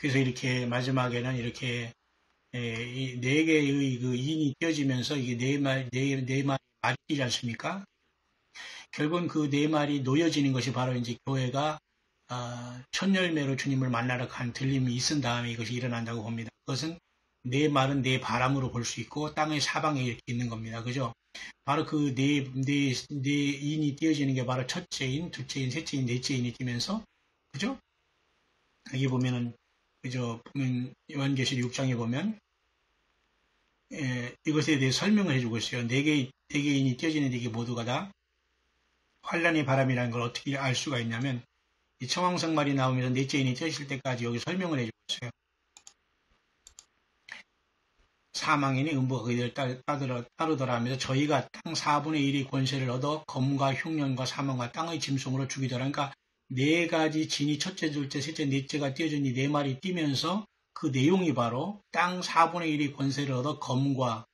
그래서 이렇게 마지막에는 이렇게 예, 네 개의 그 인이 띄어지면서 이게 네 말, 네, 네 마리 말이 뛰지 않습니까? 결국은 그네 말이 놓여지는 것이 바로 이제 교회가 아, 첫 열매로 주님을 만나러 간 들림이 있은 다음에 이것이 일어난다고 봅니다. 그것은 네 말은 네 바람으로 볼 수 있고 땅의 사방에 이렇게 있는 겁니다. 그죠? 바로 그 네, 네, 네 인이 띄어지는 게 바로 첫째 인, 둘째 인, 셋째 인, 넷째 인이 뛰면서 그죠? 여기 보면은 그죠? 요한계시 6장에 보면 예, 이것에 대해 설명을 해주고 있어요. 네 개, 네 개인이 띄어지는 이게 모두가 다 환란의 바람이라는 걸 어떻게 알 수가 있냐면 이 청황성 말이 나오면서 넷째 인이 띄어질 때까지 여기 설명을 해주고 있어요. 사망인이 음부가 그들을 따르더라, 따르더라 하면서 저희가 땅 4분의 1의 권세를 얻어 검과 흉년과 사망과 땅의 짐승으로 죽이더라. 그러니까 네 가지 진이 첫째, 둘째, 셋째, 넷째가 띄어진 이네 마리 뛰면서 그 내용이 바로 땅 4분의 1의 권세를 얻어 검과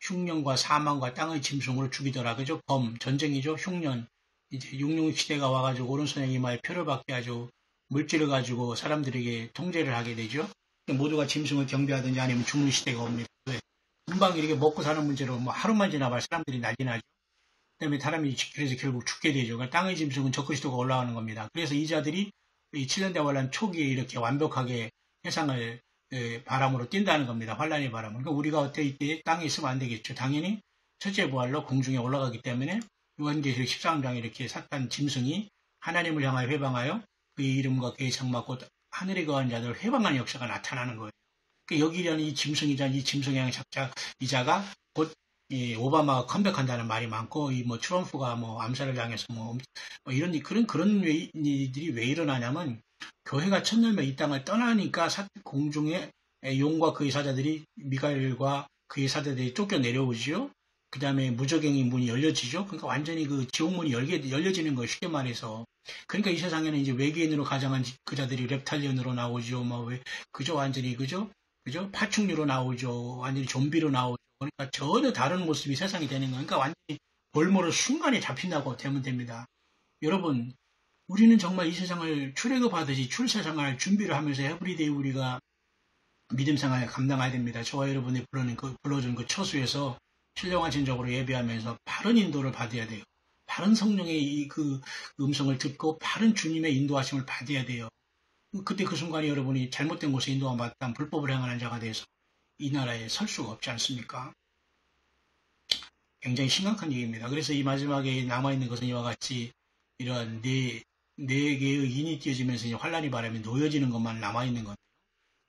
흉년과 사망과 땅의 짐승으로 죽이더라. 그죠? 검, 전쟁이죠. 흉년. 이제 육룡 시대가 와가지고 오른손에 이마에 표를 받게 하죠. 물질을 가지고 사람들에게 통제를 하게 되죠. 모두가 짐승을 경배하든지 아니면 죽는 시대가 옵니다. 왜? 금방 이렇게 먹고 사는 문제로 뭐 하루만 지나봐 사람들이 난리 나죠. 그다음에 사람이 그래서 결국 죽게 되죠. 그러니까 땅의 짐승은 적그리스도가 올라가는 겁니다. 그래서 이 자들이 이 7년 대 환란 초기에 이렇게 완벽하게 세상을 바람으로 뛴다는 겁니다. 환란의 바람을. 그러니까 우리가 어때 이때 땅에 있으면 안 되겠죠. 당연히 첫째 부활로 공중에 올라가기 때문에 요한계시록 13장에 이렇게 사탄 짐승이 하나님을 향하여 회방하여 그의 이름과 그의 장막고 하늘에 거한 자들을 회방하는 역사가 나타나는 거예요. 그러니까 여기라는 이 짐승이자 이 짐승의 작자 이자가 곧 예, 오바마가 컴백한다는 말이 많고 이 뭐 트럼프가 뭐 암살을 당해서 뭐, 뭐 이런 그런 그런 일들이 왜 일어나냐면 교회가 첫날에 이 땅을 떠나니까 공중에 용과 그의 사자들이 미가엘과 그의 사자들이 쫓겨 내려오지요. 그 다음에 무적행의 문이 열려지죠. 그러니까 완전히 그 지옥문이 열게, 열려지는 거예요. 쉽게 말해서. 그러니까 이 세상에는 이제 외계인으로 가장한 그자들이 랩탈리언으로 나오죠. 뭐, 왜, 그죠? 완전히, 그죠? 그죠? 파충류로 나오죠. 완전히 좀비로 나오죠. 그러니까 전혀 다른 모습이 세상이 되는 거예요. 그러니까 완전히 볼모를 순간에 잡힌다고 되면 됩니다. 여러분, 우리는 정말 이 세상을 출애굽하듯이 출세상을 준비를 하면서 에브리데이 우리가 믿음 생활을 감당해야 됩니다. 저와 여러분이 불러는 그, 불러준 그 처수에서 신령한 진적으로 예배하면서 바른 인도를 받아야 돼요. 바른 성령의 이그 음성을 듣고 바른 주님의 인도하심을 받아야 돼요. 그때 그 순간에 여러분이 잘못된 곳에 인도가 받다 불법을 행하는 자가 돼서 이 나라에 설 수가 없지 않습니까? 굉장히 심각한 얘기입니다. 그래서 이 마지막에 남아있는 것은 이와 같이 이러한 네, 네 개의 인이 띄어지면서 환란이 바람에 놓여지는 것만 남아있는 건데요.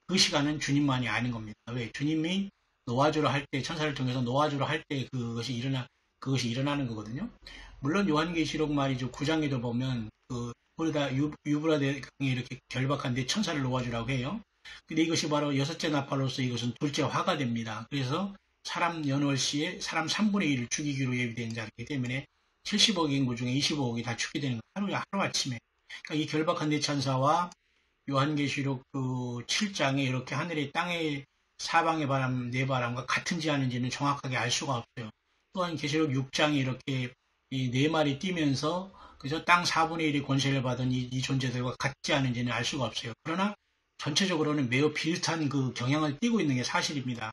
그 시간은 주님만이 아닌 겁니다. 왜? 주님이 노아주를 할 때, 천사를 통해서 노아주를 할때 그것이 일어나, 그것이 일어나는 거거든요. 물론 요한계시록 말이죠. 9장에도 보면, 그, 우리다 유브라데 강에 이렇게 결박한 데 천사를 놓아주라고 해요. 근데 이것이 바로 여섯째 나팔로서 이것은 둘째 화가 됩니다. 그래서 사람 연월 시에 사람 3분의 1을 죽이기로 예비된 자이기 때문에 70억 인구 중에 25억이 다 죽게 되는 거예요. 하루, 하루아침에. 그러니까 이 결박한 대 천사와 요한계시록 그 7장에 이렇게 하늘의 땅의 사방의 바람, 네 바람과 같은지 아닌지는 정확하게 알 수가 없어요. 또한 계시록 6장에 이렇게 이 네 마리 뛰면서 그저 땅 4분의 1의 권세를 받은 이, 이 존재들과 같지 않은지는 알 수가 없어요. 그러나 전체적으로는 매우 비슷한 그 경향을 띠고 있는 게 사실입니다.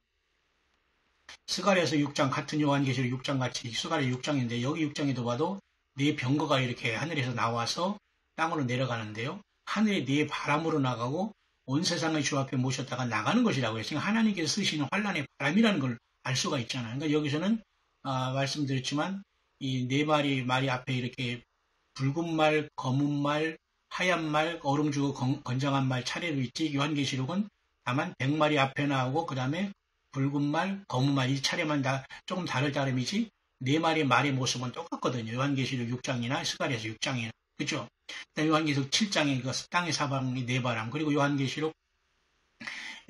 스가랴에서 6장 같은 요한계시록 6장 같이 스가랴 6장인데 여기 6장에도 봐도 네 병거가 이렇게 하늘에서 나와서 땅으로 내려가는데요. 하늘에 네 바람으로 나가고 온 세상의 주 앞에 모셨다가 나가는 것이라고 했으니까 하나님께서 쓰시는 환란의 바람이라는 걸 알 수가 있잖아요. 그러니까 여기서는 아, 말씀드렸지만 이 네 마리 말이 앞에 이렇게 붉은 말, 검은 말, 하얀 말, 얼음 주고 건 장한 말 차례로 있지 요한계시록은 다만 백마리 앞에 나오고 그 다음에 붉은 말, 검은 말 이 차례만 다 조금 다를 따름이지 네 마리 말의 모습은 똑같거든요. 요한계시록 6장이나 스가리에서 6장이나 그죠? 요한계시록 7장의 그 땅의 사방이 네 바람 그리고 요한계시록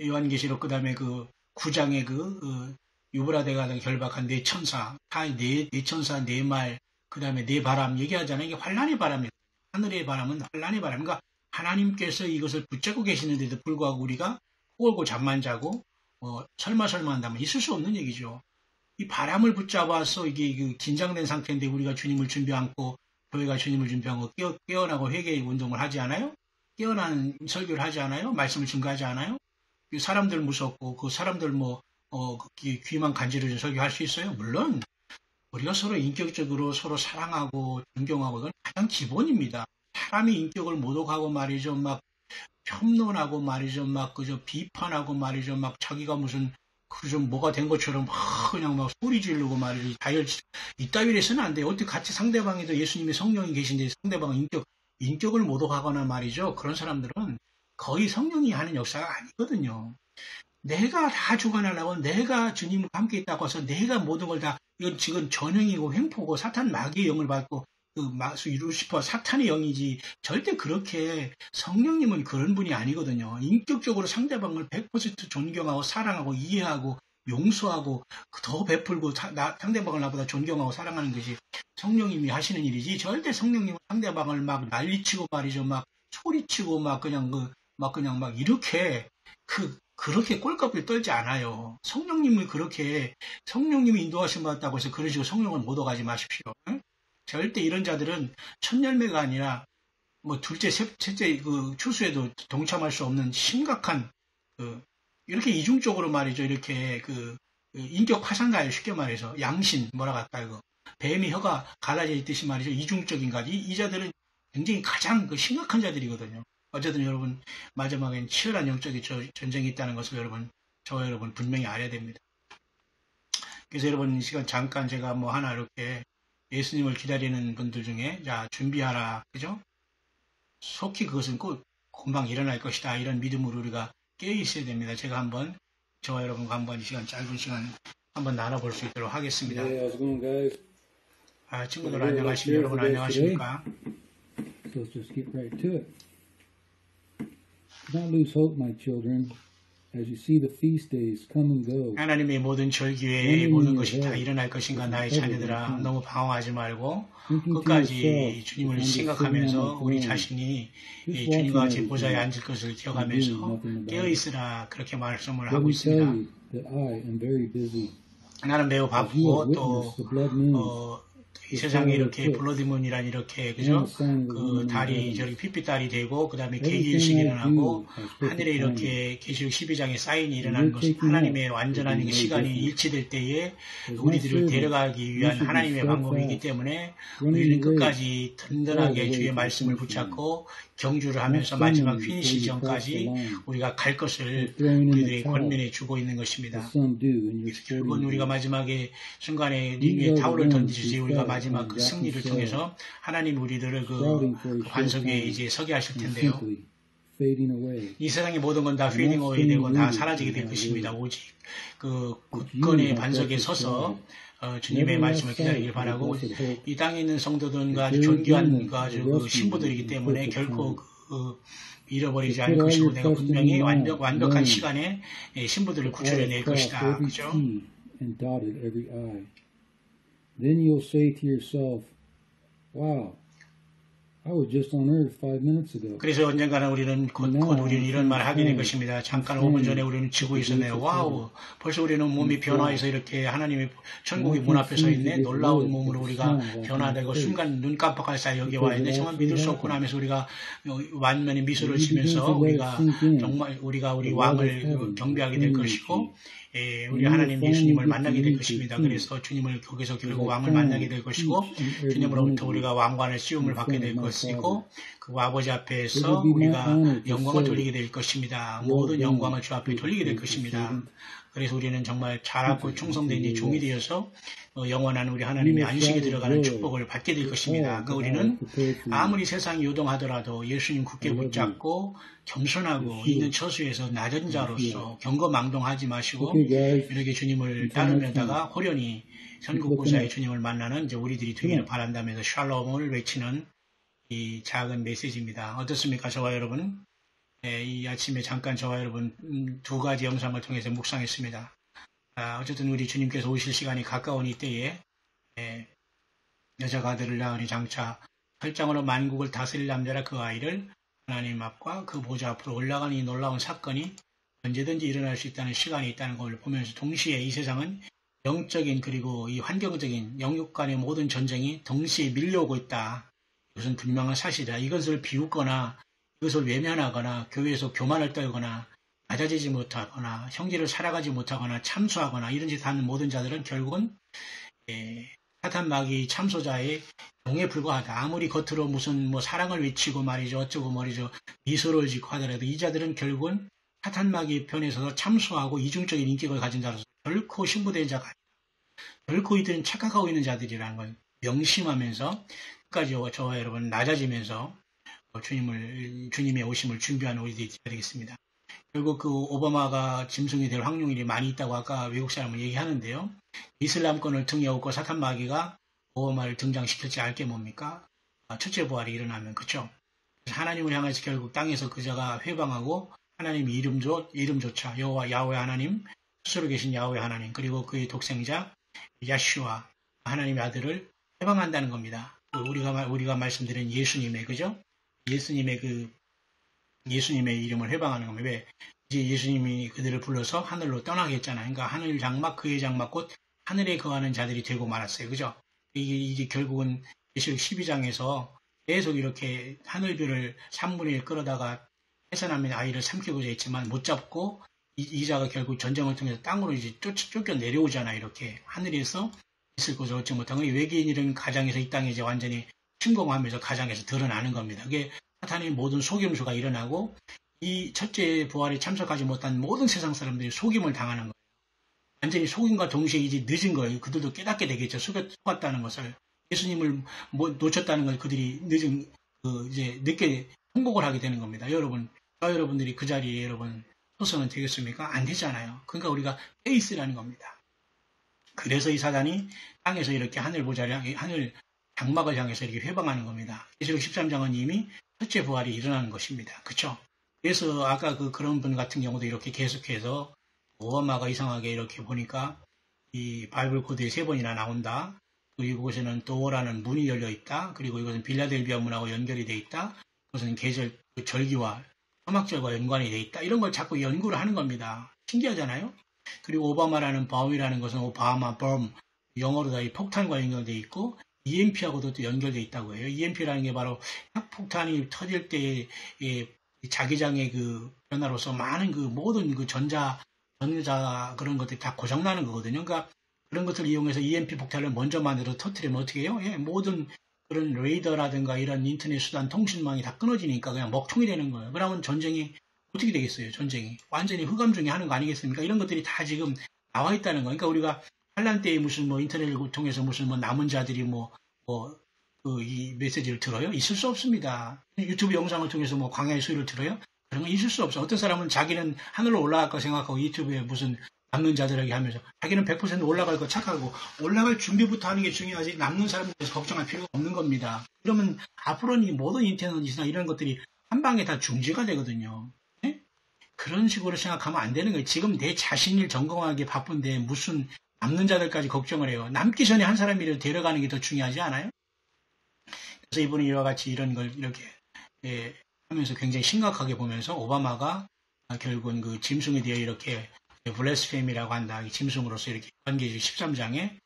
요한계시록 그 다음에 그 9장의 그, 그 유브라데가 결박한 네 천사, 네, 네 천사, 네 말, 그 다음에 네 바람 얘기하잖아요. 이게 환란의 바람이에요. 하늘의 바람은 환란의 바람. 그러니까 하나님께서 이것을 붙잡고 계시는데도 불구하고 우리가 꼬골고 잠만 자고 어, 설마 설마 한다면 있을 수 없는 얘기죠. 이 바람을 붙잡아서 이게 그 긴장된 상태인데 우리가 주님을 준비 않고 교회가 주님을 준비하고 깨어, 깨어 나고 회개의 운동을 하지 않아요? 깨어난 설교를 하지 않아요? 말씀을 증거하지 않아요? 사람들 무섭고 그 사람들 뭐 어, 그 귀만 간지러져 설교할 수 있어요? 물론 우리가 서로 인격적으로 서로 사랑하고 존경하고 그건 가장 기본입니다. 사람이 인격을 모독하고 말이죠. 막 평론하고 말이죠. 막 그저 비판하고 말이죠. 막 자기가 무슨 그좀 뭐가 된 것처럼 막 그냥 막 소리 지르고 말이죠. 다혈 이따위로 해서는 안 돼요. 어떻게 같이 상대방에도 예수님의 성령이 계신데 상대방 인격 인격을 모독하거나 말이죠. 그런 사람들은 거의 성령이 하는 역사가 아니거든요. 내가 다 주관하려고 내가 주님과 함께 있다고 해서 내가 모든 걸다 이건 지금 전형이고 횡포고 사탄 마귀의 영을 받고 그 마수 싶어 사탄의 영이지 절대 그렇게 성령님은 그런 분이 아니거든요. 인격적으로 상대방을 100% 존경하고 사랑하고 이해하고 용서하고 더 베풀고 나, 상대방을 나보다 존경하고 사랑하는 것이 성령님이 하시는 일이지 절대 성령님은 상대방을 막 난리치고 말이죠 막 소리치고 막 그냥 그 막 그냥 막 이렇게 그 그렇게 꼴값을 떨지 않아요. 성령님을 그렇게 성령님이 인도하신 받았다고 해서 그런 식으로 성령을 못 얻어가지 마십시오. 응? 절대 이런 자들은 첫 열매가 아니라 뭐 둘째, 셋째 그 추수에도 동참할 수 없는 심각한 그 이렇게 이중적으로 말이죠. 이렇게 그, 그 인격 화상가예요. 쉽게 말해서 양신 뭐라 할까 이거 뱀이 혀가 갈라져 있듯이 말이죠. 이중적인 가지 이, 이 자들은 굉장히 가장 그 심각한 자들이거든요. 어쨌든 여러분 마지막엔 치열한 영적인 전쟁이 있다는 것을 여러분 저와 여러분 분명히 알아야 됩니다. 그래서 여러분 이 시간 잠깐 제가 뭐 하나 이렇게 예수님을 기다리는 분들 중에 자 준비하라 그죠? 속히 그것은 꼭 금방 일어날 것이다 이런 믿음으로 우리가 깨어 있어야 됩니다. 제가 한번 저와 여러분과 한번 이 시간 짧은 시간 한번 나눠볼 수 있도록 하겠습니다. 네, 아, 친구들 안녕하십니까? 여러분 안녕하십니까? So let's just get right to it. Do not lose hope, my children. As you see the feast days come and go. 하나님의 모든 절기에 모든 것이 다 일어날 것인가 나의 자녀들아 너무 방황하지 말고 끝까지 주님을 생각하면서 우리 자신이 주님과 같이 보좌에 앉을 것을 기억하면서 깨어 있으라 그렇게 말씀을 하고 있습니다. 나는 매우 바쁘고 또 어, 이 세상에 이렇게 블러디문이란 이렇게 그죠? 그 달이 저렇게 핏빛달이 되고 그 다음에 계기일식이 일어나고 하늘에 이렇게 계시록 12장에 사인이 일어나는 것은 하나님의 완전한 시간이 일치될 때에 우리들을 데려가기 위한 하나님의 방법이기 때문에 우리는 끝까지 든든하게 주의 말씀을 붙잡고 경주를 하면서 마지막 피니시 전까지 우리가 갈 것을 우리들의 권면해 주고 있는 것입니다. 결국은 우리가 마지막에 순간에 링 위에 타올을 던지지 우리가 마지막 그 승리를 통해서 하나님 우리들을 그 관석에 이제 서게 하실 텐데요. 이 세상의 모든 건 다 페이딩 어웨이 되고 다 사라지게 될 것입니다. 오직 그 굳건의 반석에 서서 어, 주님의 말씀을 기다리길 바라고 이 땅에 있는 성도들과 아주 존귀한 그 아주 그 신부들이기 때문에 결코 그 잃어버리지 않을 것이고 내가 분명히 완벽, 완벽한 시간에 신부들을 구출해 낼 것이다. 그죠? Then you'll say to yourself, wow, I was just on earth five minutes ago. 그래서 언젠가는 우리는 곧, 곧 우리는 이런 말을 하게 될 것입니다. 잠깐 5분 전에 우리는 지구에 있었네요. 와우, 벌써 우리는 몸이 변화해서 이렇게 하나님의 천국의 문 앞에 서 있네. 놀라운 몸으로 우리가 변화되고 순간 눈 깜빡할 사이 여기 와 있네. 정말 믿을 수 없구나 하면서 우리가 완면의 미소를 지면서 우리가 정말 우리가 우리 왕을 경배하게 될 것이고 예, 우리 하나님 예수님을 만나게 될 것입니다. 그래서 주님을 거기서 결국 왕을 만나게 될 것이고 주님으로부터 우리가 왕관을 씌움을 받게 될 것이고 그 아버지 앞에서 우리가 영광을 돌리게 될 것입니다. 모든 영광을 주 앞에 돌리게 될 것입니다. 그래서 우리는 정말 잘하고 충성된 이 종이 되어서 어, 영원한 우리 하나님의 안식에 들어가는 축복을 받게 될 것입니다. 그 우리는 아무리 세상이 요동하더라도 예수님 굳게 붙잡고 겸손하고 있는 처수에서 낮은 자로서 경거망동하지 마시고 이렇게 주님을 따르면다가 호련히 전국고사의 주님을 만나는 이제 우리들이 되기를 바란다면서 샬롬을 외치는 이 작은 메시지입니다. 어떻습니까, 저와 여러분? 네, 이 아침에 잠깐 저와 여러분 음, 두 가지 영상을 통해서 묵상했습니다. 아, 어쨌든 우리 주님께서 오실 시간이 가까운 이때에 예, 여자가 아들을 낳으니 장차 혈장으로 만국을 다스릴 남자라 그 아이를 하나님 앞과 그 보좌 앞으로 올라가는 이 놀라운 사건이 언제든지 일어날 수 있다는 시간이 있다는 걸 보면서 동시에 이 세상은 영적인 그리고 이 환경적인 영육 간의 모든 전쟁이 동시에 밀려오고 있다. 이것은 분명한 사실이다. 이것을 비웃거나 이것을 외면하거나 교회에서 교만을 떨거나 낮아지지 못하거나 형제를 살아가지 못하거나 참수하거나 이런 짓 하는 모든 자들은 결국은 예, 사탄 마귀 참소자의 용에 불과하다. 아무리 겉으로 무슨 뭐 사랑을 외치고 말이죠. 어쩌고 말이죠. 미소를 짓고 하더라도 이 자들은 결국은 사탄 마귀 편에서 참소하고 이중적인 인격을 가진 자로서 결코 신부된 자가 아니다. 결코 이들은 착각하고 있는 자들이라는 걸 명심하면서 끝까지 저와 여러분 낮아지면서 주님을 주님의 오심을 준비하는 우리들이 되겠습니다. 결국 그 오바마가 짐승이 될 확률이 많이 있다고 아까 외국 사람은 얘기하는데요. 이슬람권을 등에 업고 사탄 마귀가 오바마를 등장시킬지 알게 뭡니까? 아, 첫째 부활이 일어나면 그쵸? 하나님을 향해서 결국 땅에서 그자가 회방하고 하나님 이름조 이름조차 여호와 야훼 하나님 스스로 계신 야훼 하나님 그리고 그의 독생자 야슈아 하나님의 아들을 해방한다는 겁니다. 그 우리가 우리가 말씀드린 예수님의 그죠? 예수님의 그 예수님의 이름을 해방하는 겁니다. 왜? 이제 예수님이 그들을 불러서 하늘로 떠나게 했잖아요. 그러니까 하늘 장막, 그의 장막 곧 하늘에 거하는 자들이 되고 말았어요. 그죠? 이게 이제 결국은 예수록 12장에서 계속 이렇게 하늘별을 3분의 1 끌어다가 해산하면 아이를 삼키고자 했지만 못 잡고 이, 자가 결국 전쟁을 통해서 땅으로 이제 쫓, 쫓겨 내려오잖아. 이렇게 하늘에서 있을 것을 얻지 못한 거 외계인이란 가장에서 이 땅에 이제 완전히 침공하면서 가장에서 드러나는 겁니다. 그게 사탄의 모든 속임수가 일어나고 이 첫째 부활에 참석하지 못한 모든 세상 사람들이 속임을 당하는 거예요. 완전히 속임과 동시에 이제 늦은 거예요. 그들도 깨닫게 되겠죠. 속았다는 것을 예수님을 뭐 놓쳤다는 걸 그들이 늦은 그 이제 늦게 통곡을 하게 되는 겁니다. 여러분, 저 여러분들이 그 자리에 여러분 소선은 되겠습니까? 안 되잖아요. 그러니까 우리가 페이스라는 겁니다. 그래서 이 사단이 땅에서 이렇게 하늘 향해 하늘 장막을 향해서 이렇게 회방하는 겁니다. 예수록 13장은 이미 첫째 부활이 일어나는 것입니다. 그쵸? 그래서 아까 그 그런 분 같은 경우도 이렇게 계속해서 오바마가 이상하게 이렇게 보니까 이 바이블 코드에 세 번이나 나온다. 그리고 이곳에는 도어라는 문이 열려 있다. 그리고 이것은 빌라델비아 문하고 연결이 돼 있다. 그것은 계절 그 절기와 서막절과 연관이 돼 있다. 이런 걸 자꾸 연구를 하는 겁니다. 신기하잖아요. 그리고 오바마라는 범이라는 것은 오바마 범 영어로 다 이 폭탄과 연결돼 있고 EMP하고도 또 연결돼 있다고 해요. EMP라는 게 바로 핵폭탄이 터질 때의 자기장의 그 변화로서 많은 그 모든 그 전자, 전자 그런 것들이 다 고장나는 거거든요. 그러니까 그런 것들을 이용해서 EMP 폭탄을 먼저 만들어 터트리면 어떻게 해요? 예, 모든 그런 레이더라든가 이런 인터넷 수단 통신망이 다 끊어지니까 그냥 먹통이 되는 거예요. 그러면 전쟁이 어떻게 되겠어요? 전쟁이 완전히 흑암 중에 하는 거 아니겠습니까? 이런 것들이 다 지금 나와 있다는 거. 그러니까 우리가 환란 때에 무슨 뭐 인터넷을 통해서 무슨 뭐 남은 자들이 뭐, 뭐, 그 이 메시지를 들어요? 있을 수 없습니다. 유튜브 영상을 통해서 뭐 광야의 소리를 들어요? 그런 건 있을 수 없어. 어떤 사람은 자기는 하늘로 올라갈 거 생각하고 유튜브에 무슨 남는 자들에게 하면서 자기는 100% 올라갈 거 착하고 올라갈 준비부터 하는 게 중요하지 남는 사람에 대해서 걱정할 필요가 없는 겁니다. 그러면 앞으로는 모든 인터넷이나 이런 것들이 한 방에 다 중지가 되거든요. 네? 그런 식으로 생각하면 안 되는 거예요. 지금 내 자신을 점검하기 바쁜데 무슨 남는 자들까지 걱정을 해요. 남기 전에 한 사람이라도 데려가는 게 더 중요하지 않아요? 그래서 이분이 이와 같이 이런 걸 이렇게 예, 하면서 굉장히 심각하게 보면서 오바마가 결국은 그 짐승에 대해 이렇게 블레스페임이라고 한다. 짐승으로서 이렇게 관계지 13장에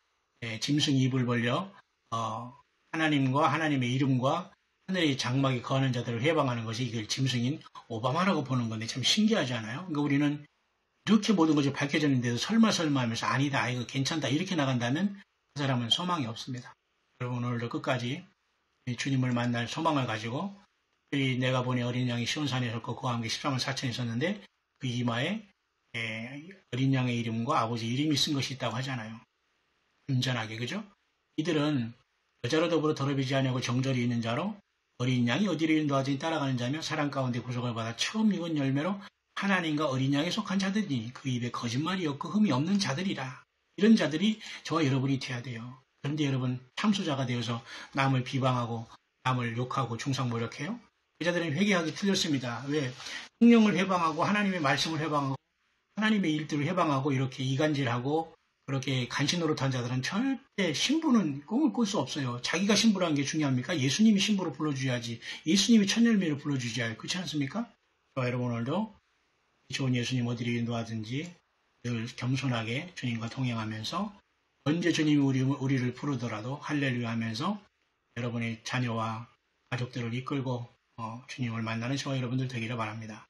예, 짐승 입을 벌려 어, 하나님과 하나님의 이름과 하늘의 장막에 거하는 자들을 해방하는 것이 이걸 짐승인 오바마라고 보는 건데 참 신기하지 않아요? 그러니까 우리는 이렇게 모든 것이 밝혀졌는데도 설마 설마 하면서 아니다, 이거 괜찮다 이렇게 나간다면 그 사람은 소망이 없습니다. 여러분 오늘도 끝까지 주님을 만날 소망을 가지고 내가 보니 어린 양이 시온산에 섰고 그와 함께 13만 4천이 있었는데 그 이마에 예, 어린 양의 이름과 아버지 이름이 쓴 것이 있다고 하잖아요. 온전하게 그죠? 이들은 여자로 더불어 더럽이지 않냐고 정절이 있는 자로 어린 양이 어디를 인도하지 따라가는 자며 사랑 가운데 구속을 받아 처음 익은 열매로 하나님과 어린 양에 속한 자들이니 그 입에 거짓말이 없고 흠이 없는 자들이라. 이런 자들이 저와 여러분이 돼야 돼요. 그런데 여러분 참수자가 되어서 남을 비방하고 남을 욕하고 중상모욕해요? 그 자들은 회개하기 틀렸습니다. 왜? 성령을 해방하고 하나님의 말씀을 해방하고 하나님의 일들을 해방하고 이렇게 이간질하고 그렇게 간신 노릇한 자들은 절대 신부는 꿈을 꿀 수 없어요. 자기가 신부라는 게 중요합니까? 예수님이 신부로 불러주야지. 예수님이 천열매로 불러주지 그렇지 않습니까? 여러분 오늘도 좋은 예수님 어디를 인도하든지 늘 겸손하게 주님과 동행하면서 언제 주님이 우리, 우리를 부르더라도 할렐루야 하면서 여러분의 자녀와 가족들을 이끌고 어, 주님을 만나는 저와 여러분들 되기를 바랍니다.